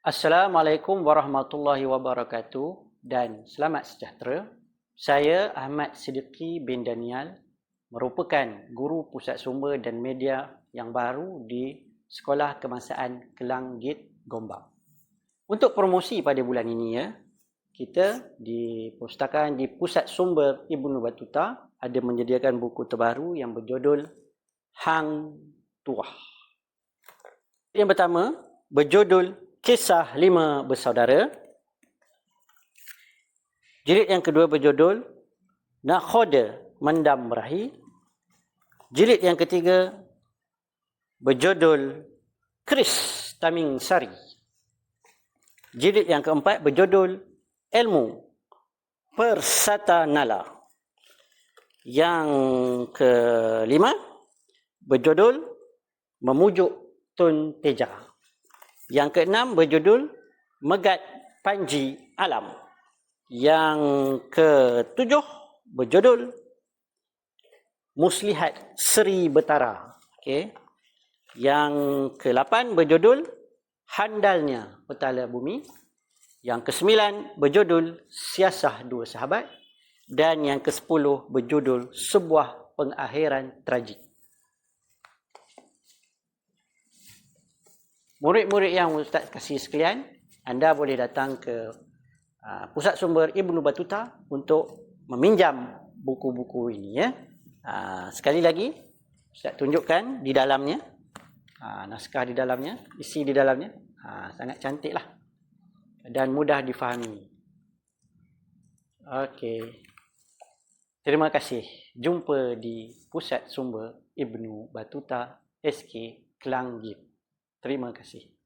Assalamualaikum warahmatullahi wabarakatuh dan selamat sejahtera. Saya Ahmad Siddiqui bin Daniel merupakan guru pusat sumber dan media yang baru di Sekolah Kebangsaan Kelang Git Gombang. Untuk promosi pada bulan ini ya, kita di perpustakaan di Pusat Sumber Ibnu Batuta ada menyediakan buku terbaru yang berjudul Hang Tuah. Yang pertama berjudul Kisah Lima Bersaudara. Jilid yang kedua berjudul Nakhoda Mendam Merahi. Jilid yang ketiga berjudul Kris Taming Sari. Jilid yang keempat berjudul Ilmu Persata Nala. Yang kelima berjudul Memujuk Tun Teja. Yang keenam berjudul Megat Panji Alam. Yang ketujuh berjudul Muslihat Seri Betara. Okay. Yang ke-8 berjudul Handalnya Petala Bumi. Yang ke-9 berjudul Siasah Dua Sahabat. Dan yang ke-10 berjudul Sebuah Pengakhiran Tragik. Murid-murid yang Ustaz kasih sekalian, anda boleh datang ke uh, Pusat Sumber Ibnu Batuta untuk meminjam buku-buku ini ya. Uh, sekali lagi Ustaz tunjukkan di dalamnya uh, naskah di dalamnya, isi di dalamnya. Uh, sangat cantiklah dan mudah difahami. Okey. Terima kasih. Jumpa di Pusat Sumber Ibnu Batuta SK Kelang Gip. Terima kasih.